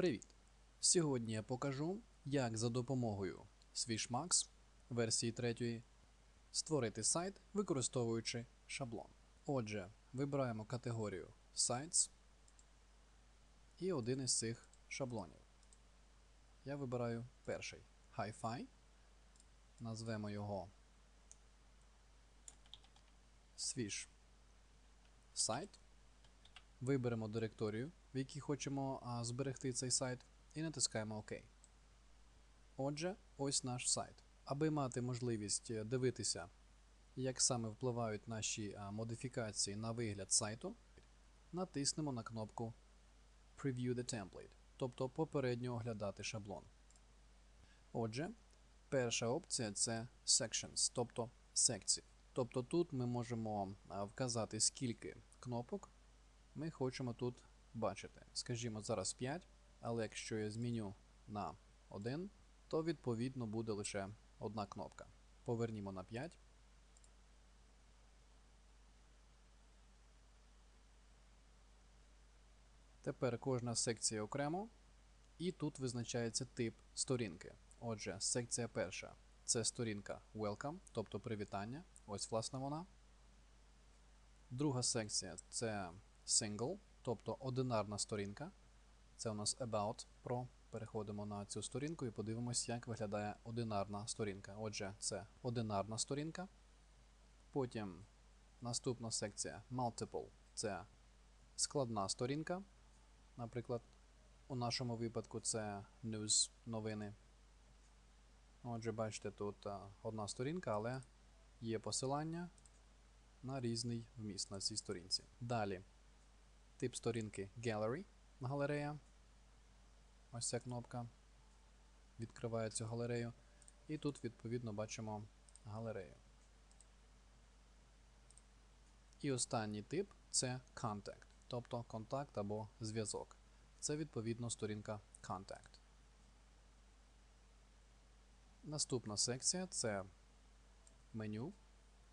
Привіт! Сьогодні я покажу, як за допомогою Swishmax версії 3 створити сайт, використовуючи шаблон. Отже, вибираємо категорію Sites і один із цих шаблонів. Я вибираю перший Hi-Fi. Назвемо його Swish. Виберемо директорію, в якій хочемо зберегти цей сайт, і натискаємо ОК. Отже, ось наш сайт. Аби мати можливість е, дивитися, як саме впливають наші модифікації на вигляд сайту, натиснемо на кнопку Preview the template, тобто попередньо оглядати шаблон. Отже, перша опція це Sections, тобто секції. Тобто тут ми можемо вказати, скільки кнопок ми хочемо тут бачити. Скажімо, зараз 5, але якщо я зміню на 1, то відповідно буде лише одна кнопка. Повернімо на 5. Тепер кожна секція окремо, і тут визначається тип сторінки. Отже, секція перша це сторінка Welcome, тобто привітання. Ось, власне, вона. Друга секція це Single, тобто одинарна сторінка. Це у нас About про. Переходимо на цю сторінку і подивимося, як виглядає одинарна сторінка. Отже, це одинарна сторінка. Потім наступна секція Multiple це складна сторінка. Наприклад, у нашому випадку це News новини. Отже, бачите, тут одна сторінка, але є посилання на різний вміст на цій сторінці. Далі тип сторінки Gallery галерея. Ось ця кнопка відкриває цю галерею. І тут, відповідно, бачимо галерею. І останній тип це Contact, тобто контакт або зв'язок. Це відповідно сторінка Contact. Наступна секція це меню.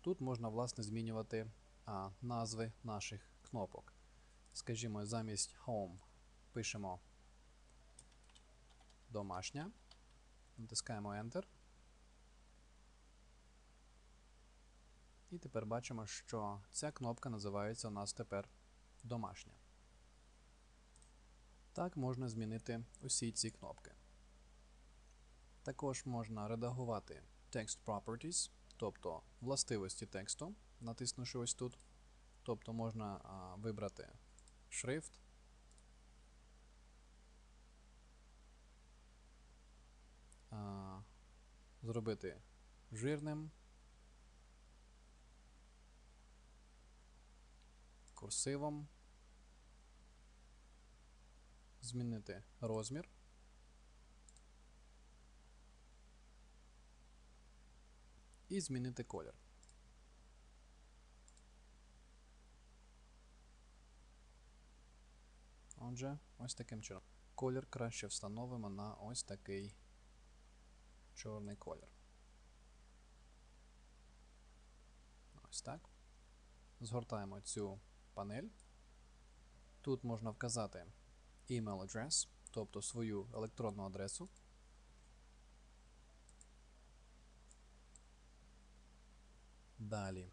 Тут можна, власне, змінювати а, назви наших кнопок. Скажімо, замість Home пишемо домашня. Натискаємо Enter. І тепер бачимо, що ця кнопка називається у нас тепер домашня. Так можна змінити усі ці кнопки. Також можна редагувати Text Properties, тобто властивості тексту, натиснувши ось тут. Тобто можна а, вибрати шрифт. А, зробити жирним, курсивом, змінити розмір. І змінити колір. Отже, ось таким чином. Колір краще встановимо на ось такий чорний колір. Ось так. Згортаємо цю панель. Тут можна вказати email address, тобто свою електронну адресу. Далі.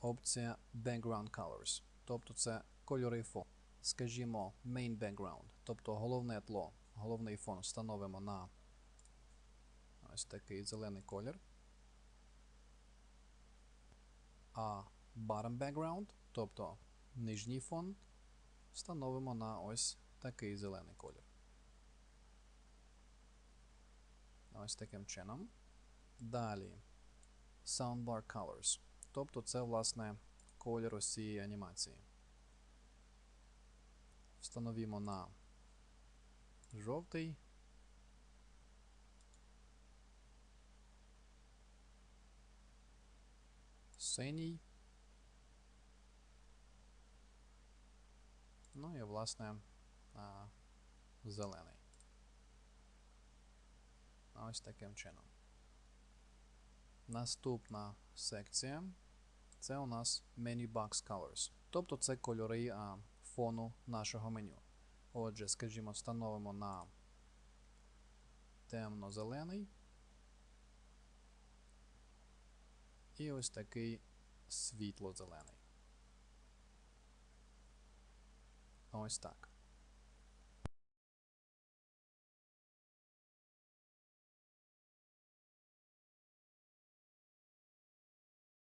Опція Background Colors. Тобто це кольори фон. Скажімо, main background, тобто головне тло, головний фон встановимо на ось такий зелений колір. А bottom background, тобто нижній фон, встановимо на ось такий зелений колір. Ось таким чином. Далі Soundbar Colors. Тобто це, власне, колір ось цієї анімації. Встановімо на жовтий. Синій. Ну і, власне, зелений. Ось таким чином. Наступна секція це у нас Menu Box Colors. Тобто це кольори а, фону нашого меню. Отже, скажімо, встановимо на темно-зелений. І ось такий світло-зелений. Ось так.